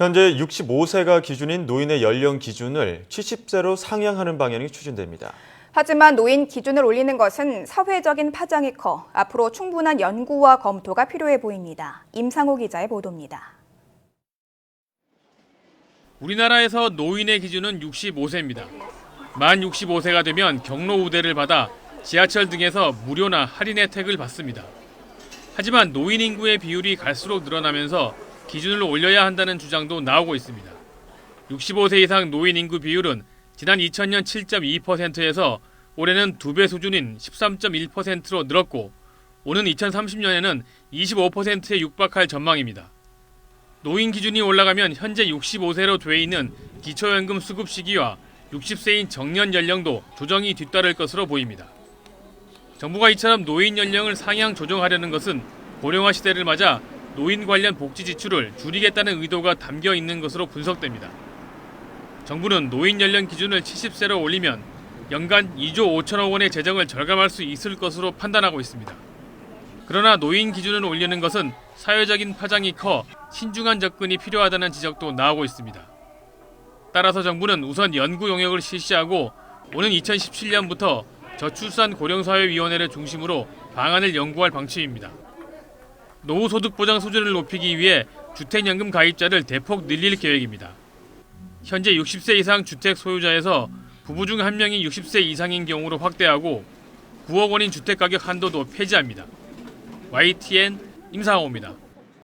현재 65세가 기준인 노인의 연령 기준을 70세로 상향하는 방향이 추진됩니다. 하지만 노인 기준을 올리는 것은 사회적인 파장이 커 앞으로 충분한 연구와 검토가 필요해 보입니다. 임상호 기자의 보도입니다. 우리나라에서 노인의 기준은 65세입니다. 만 65세가 되면 경로 우대를 받아 지하철 등에서 무료나 할인 혜택을 받습니다. 하지만 노인 인구의 비율이 갈수록 늘어나면서 기준을 올려야 한다는 주장도 나오고 있습니다. 65세 이상 노인 인구 비율은 지난 2000년 7.2%에서 올해는 두배 수준인 13.1%로 늘었고 오는 2030년에는 25%에 육박할 전망입니다. 노인 기준이 올라가면 현재 65세로 돼 있는 기초연금 수급 시기와 60세인 정년 연령도 조정이 뒤따를 것으로 보입니다. 정부가 이처럼 노인 연령을 상향 조정하려는 것은 고령화 시대를 맞아 노인 관련 복지 지출을 줄이겠다는 의도가 담겨 있는 것으로 분석됩니다. 정부는 노인 연령 기준을 70세로 올리면 연간 2조 5천억 원의 재정을 절감할 수 있을 것으로 판단하고 있습니다. 그러나 노인 기준을 올리는 것은 사회적인 파장이 커 신중한 접근이 필요하다는 지적도 나오고 있습니다. 따라서 정부는 우선 연구 용역을 실시하고 오는 2017년부터 저출산 고령사회위원회를 중심으로 방안을 연구할 방침입니다. 노후소득 보장 수준을 높이기 위해 주택연금 가입자를 대폭 늘릴 계획입니다. 현재 60세 이상 주택 소유자에서 부부 중 한 명이 60세 이상인 경우로 확대하고 9억 원인 주택 가격 한도도 폐지합니다. YTN 임상호입니다.